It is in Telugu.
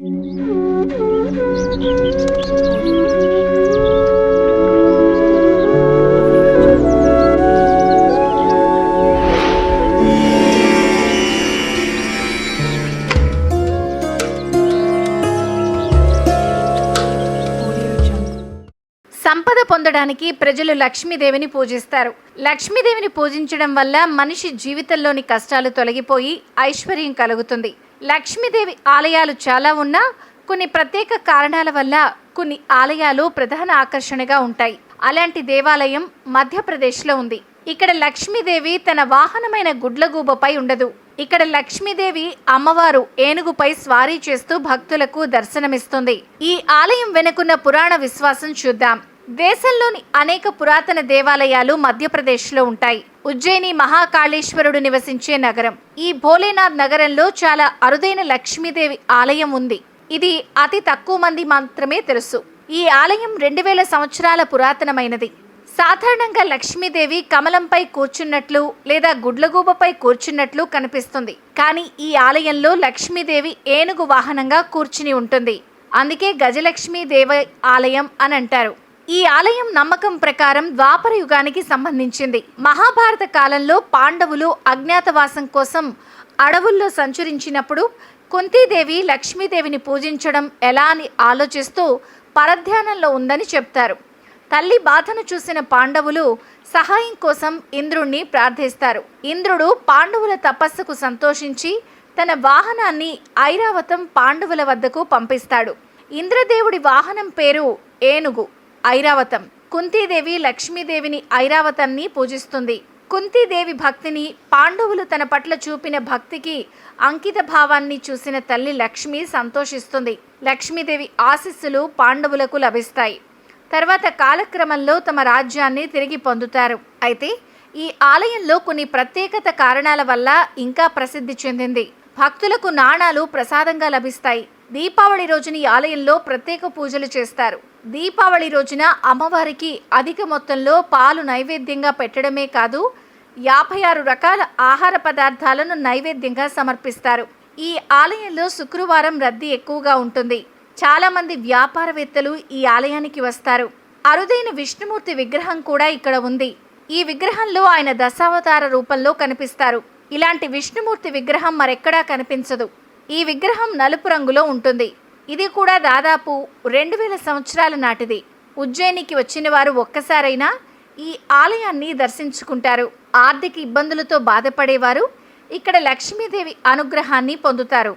సంపద పొందడానికి ప్రజలు లక్ష్మీదేవిని పూజిస్తారు. లక్ష్మీదేవిని పూజించడం వల్ల మనిషి జీవితంలోని కష్టాలు తొలగిపోయి ఐశ్వర్యం కలుగుతుంది. లక్ష్మీదేవి ఆలయాలు చాలా ఉన్నా కొన్ని ప్రత్యేక కారణాల వల్ల కొన్ని ఆలయాలు ప్రధాన ఆకర్షణగా ఉంటాయి. అలాంటి దేవాలయం మధ్యప్రదేశ్లో ఉంది. ఇక్కడ లక్ష్మీదేవి తన వాహనమైన గుడ్లగూబపై ఉండదు. ఇక్కడ లక్ష్మీదేవి అమ్మవారు ఏనుగుపై స్వారీ చేస్తూ భక్తులకు దర్శనమిస్తుంది. ఈ ఆలయం వెనుకున్న పురాణ విశ్వాసం చూద్దాం. దేశంలోని అనేక పురాతన దేవాలయాలు మధ్యప్రదేశ్లో ఉంటాయి. ఉజ్జయిని మహాకాళేశ్వరుడు నివసించే నగరం. ఈ భోలేనాథ్ నగరంలో చాలా అరుదైన లక్ష్మీదేవి ఆలయం ఉంది. ఇది అతి తక్కువ మంది మాత్రమే తెలుసు. ఈ ఆలయం రెండు వేల సంవత్సరాల పురాతనమైనది. సాధారణంగా లక్ష్మీదేవి కమలంపై కూర్చున్నట్లు లేదా గుడ్లగూబపై కూర్చున్నట్లు కనిపిస్తుంది. కానీ ఈ ఆలయంలో లక్ష్మీదేవి ఏనుగు వాహనంగా కూర్చుని ఉంటుంది. అందుకే గజలక్ష్మీ దేవ ఆలయం అని అంటారు. ఈ ఆలయం నమ్మకం ప్రకారం ద్వాపర యుగానికి సంబంధించింది. మహాభారత కాలంలో పాండవులు అజ్ఞాతవాసం కోసం అడవుల్లో సంచరించినప్పుడు కుంతీదేవి లక్ష్మీదేవిని పూజించడం ఎలా అని ఆలోచిస్తూ పరధ్యానంలో ఉందని చెప్తారు. తల్లి బాధను చూసిన పాండవులు సహాయం కోసం ఇంద్రుణ్ణి ప్రార్థిస్తారు. ఇంద్రుడు పాండవుల తపస్సుకు సంతోషించి తన వాహనాన్ని ఐరావతం పాండవుల వద్దకు పంపిస్తాడు. ఇంద్రదేవుడి వాహనం పేరు ఏనుగు. ఐరావతం. కుంతీదేవి లక్ష్మీదేవిని ఐరావతాన్ని పూజిస్తుంది. కుంతీదేవి భక్తిని పాండవులు తన పట్ల చూపిన భక్తికి అంకిత భావాన్ని చూసిన తల్లి లక్ష్మి సంతోషిస్తుంది. లక్ష్మీదేవి ఆశీస్సులు పాండవులకు లభిస్తాయి. తర్వాత కాలక్రమంలో తమ రాజ్యాన్ని తిరిగి పొందుతారు. అయితే ఈ ఆలయంలో కొన్ని ప్రత్యేకత కారణాల వల్ల ఇంకా ప్రసిద్ధి చెందింది. భక్తులకు నాణాలు ప్రసాదంగా లభిస్తాయి. దీపావళి రోజున ఈ ఆలయంలో ప్రత్యేక పూజలు చేస్తారు. దీపావళి రోజున అమ్మవారికి అధిక మొత్తంలో పాలు నైవేద్యంగా పెట్టడమే కాదు యాభై ఆరు రకాల ఆహార పదార్థాలను నైవేద్యంగా సమర్పిస్తారు. ఈ ఆలయంలో శుక్రవారం రద్దీ ఎక్కువగా ఉంటుంది. చాలామంది వ్యాపారవేత్తలు ఈ ఆలయానికి వస్తారు. అరుదైన విష్ణుమూర్తి విగ్రహం కూడా ఇక్కడ ఉంది. ఈ విగ్రహంలో ఆయన దశావతార రూపంలో కనిపిస్తారు. ఇలాంటి విష్ణుమూర్తి విగ్రహం మరెక్కడా కనిపించదు. ఈ విగ్రహం నలుపు రంగులో ఉంటుంది. ఇది కూడా దాదాపు రెండు వేల సంవత్సరాల నాటిది. ఉజ్జయినికి వచ్చిన వారు ఒక్కసారైనా ఈ ఆలయాన్ని దర్శించుకుంటారు. ఆర్థిక ఇబ్బందులతో బాధపడేవారు ఇక్కడ లక్ష్మీదేవి అనుగ్రహాన్ని పొందుతారు.